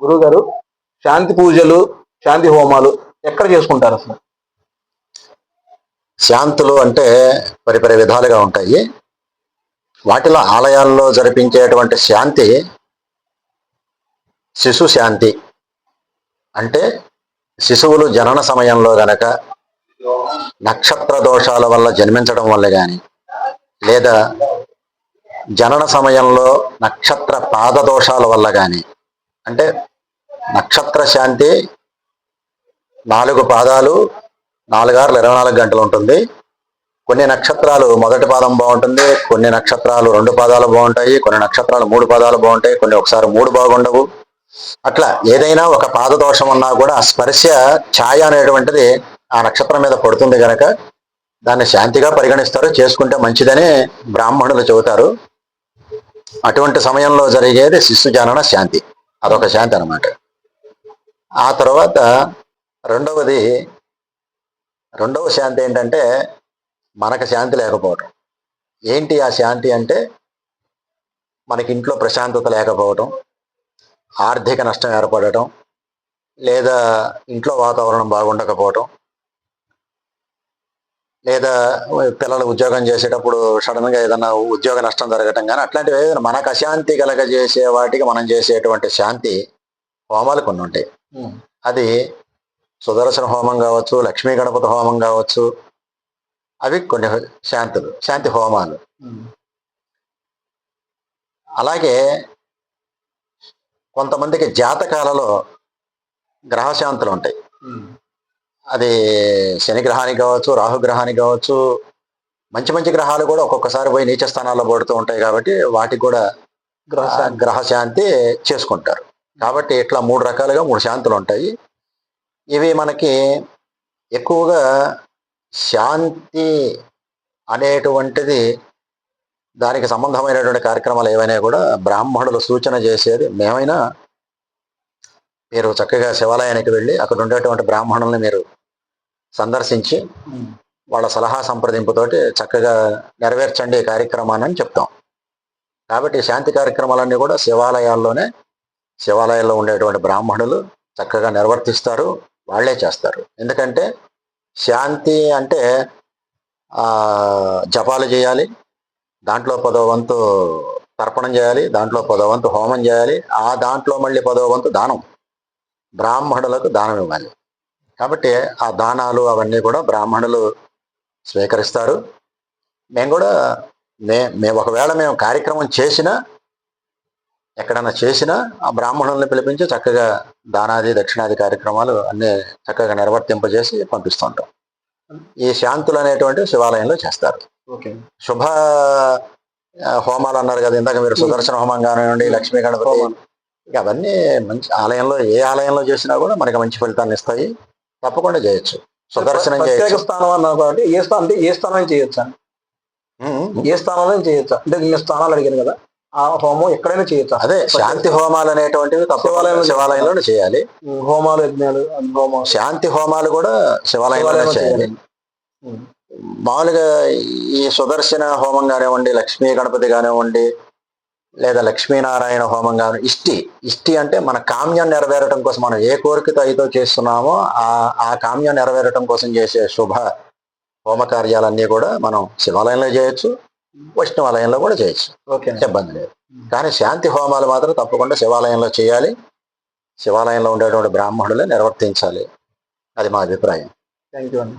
గురువు గారు శాంతి పూజలు శాంతి హోమాలు ఎక్కడ చేసుకుంటారు అసలు? శాంతులు అంటే పరిపరి విధాలుగా ఉంటాయి. వాటిలో ఆలయాల్లో జరిపించేటువంటి శాంతి శిశు శాంతి. అంటే శిశువులు జనన సమయంలో గనక నక్షత్ర దోషాల వల్ల జన్మించడం వల్ల కానీ లేదా జనన సమయంలో నక్షత్ర పాద దోషాల వల్ల కానీ అంటే నక్షత్ర శాంతి నాలుగు పాదాలు నాలుగారులు ఇరవై నాలుగు గంటలు ఉంటుంది. కొన్ని నక్షత్రాలు మొదటి పాదం బాగుంటుంది కొన్ని నక్షత్రాలు రెండు పాదాలు బాగుంటాయి కొన్ని నక్షత్రాలు మూడు పాదాలు బాగుంటాయి కొన్ని ఒకసారి మూడు బాగుండవు. అట్లా ఏదైనా ఒక పాద దోషం ఉన్నా కూడా ఆ స్పర్శ ఛాయ అనేటువంటిది ఆ నక్షత్రం మీద పడుతుంది కనుక దాన్ని శాంతిగా పరిగణిస్తారు చేసుకుంటే మంచిదని బ్రాహ్మణులు చెబుతారు. అటువంటి సమయంలో జరిగేది శిశు జానన శాంతి. అదొక శాంతి అన్నమాట. ఆ తర్వాత రెండవది రెండవ శాంతి ఏంటంటే మనకు శాంతి లేకపోవటం. ఏంటి ఆ శాంతి అంటే మనకి ఇంట్లో ప్రశాంతత లేకపోవటం ఆర్థిక నష్టం ఏర్పడటం లేదా ఇంట్లో వాతావరణం బాగుండకపోవటం లేదా పిల్లలు ఉద్యోగం చేసేటప్పుడు సడన్గా ఏదైనా ఉద్యోగ నష్టం జరగటం కానీ అట్లాంటివి ఏదైనా మనకు అశాంతి కలగజేసే వాటికి మనం చేసేటువంటి శాంతి హోమాలు కొన్ని ఉంటాయి. అది సుదర్శన హోమం కావచ్చు లక్ష్మీ గణపతి హోమం కావచ్చు అవి కొన్ని శాంతులు శాంతి హోమాలు. అలాగే కొంతమందికి జాతకాలలో గ్రహశాంతులు ఉంటాయి. అది శని గ్రహానికి కావచ్చు రాహు గ్రహానికి కావచ్చు మంచి మంచి గ్రహాలు కూడా ఒక్కొక్కసారి పోయి నీచ స్థానాల్లో పడుతూ ఉంటాయి కాబట్టి వాటికి కూడా గ్రహ గ్రహ శాంతి చేసుకుంటారు. కాబట్టి ఇట్లా మూడు రకాలుగా మూడు శాంతులు ఉంటాయి. ఇవి మనకి ఎక్కువగా శాంతి అనేటువంటిది దానికి సంబంధమైనటువంటి కార్యక్రమాలు ఏవైనా కూడా బ్రాహ్మణులు సూచన చేసేది మేమైనా మీరు చక్కగా శివాలయానికి వెళ్ళి అక్కడ ఉండేటువంటి బ్రాహ్మణుల్ని మీరు సందర్శించి వాళ్ళ సలహా సంప్రదింపుతోటి చక్కగా నెరవేర్చండి ఈ కార్యక్రమాన్ని అని చెప్తాం. కాబట్టి శాంతి కార్యక్రమాలన్నీ కూడా శివాలయాల్లోనే శివాలయాల్లో ఉండేటువంటి బ్రాహ్మణులు చక్కగా నిర్వర్తిస్తారు వాళ్ళే చేస్తారు. ఎందుకంటే శాంతి అంటే జపాలు చేయాలి దాంట్లో పదో వంతు తర్పణం చేయాలి దాంట్లో పదో వంతు హోమం చేయాలి ఆ దాంట్లో మళ్ళీ పదో వంతు దానం. బ్రాహ్మణులకు దానం ఇవ్వాలి. కాబట్టి ఆ దానాలు అవన్నీ కూడా బ్రాహ్మణులు స్వీకరిస్తారు. మేము కూడా మే మేము ఒకవేళ మేము కార్యక్రమం చేసినా ఎక్కడన్నా చేసినా ఆ బ్రాహ్మణుల్ని పిలిపించి చక్కగా దానాది దక్షిణాది కార్యక్రమాలు అన్నీ చక్కగా నిర్వర్తింపజేసి పంపిస్తుంటాం. ఈ శాంతులు అనేటువంటి శివాలయంలో చేస్తారు. ఓకే. శుభ హోమాలు అన్నారు కదా ఇందాక మీరు సుదర్శన హోమం కానివ్వండి లక్ష్మీ గణపతి అవన్నీ మంచి ఆలయంలో ఏ ఆలయంలో చేసినా కూడా మనకి మంచి ఫలితాన్ని ఇస్తాయి. తప్పకుండా చేయొచ్చు. సుదర్శనం ప్రత్యేక స్థానం అన్నారు కాబట్టి ఏ స్థానం అంటే ఏ స్థానం చేయొచ్చా? ఏ స్థానంలో చేయొచ్చా? అంటే నేను స్థానాలు అడిగాను కదా. ఆ హోమం ఎక్కడైనా చేయొచ్చా? అదే శాంతి హోమాలు అనేటువంటివి శివాలయంలో శివాలయంలోనే చేయాలి. హోమాలు యజ్ఞాలు అన్ని హోమాలు. శాంతి హోమాలు కూడా శివాలయంలోనే శివాలయంలో చేయాలి. మామూలుగా ఈ సుదర్శన హోమం కానివ్వండి లక్ష్మీ గణపతి కానివ్వండి లేదా లక్ష్మీనారాయణ హోమం కాని ఇష్టి. ఇష్టి అంటే మన కామ్యం నెరవేరటం కోసం మనం ఏ కోరికతో అయితే చేస్తున్నామో ఆ ఆ కామ్యం నెరవేరటం కోసం చేసే శుభ హోమ కార్యాలన్నీ కూడా మనం శివాలయంలో చేయొచ్చు వైష్ణవాలయంలో కూడా చేయొచ్చు. ఓకే. ఇబ్బంది లేదు. కానీ శాంతి హోమాలు మాత్రం తప్పకుండా శివాలయంలో చేయాలి. శివాలయంలో ఉండేటువంటి బ్రాహ్మణులే నిర్వర్తించాలి. అది మా అభిప్రాయం. థ్యాంక్ యూ అండి.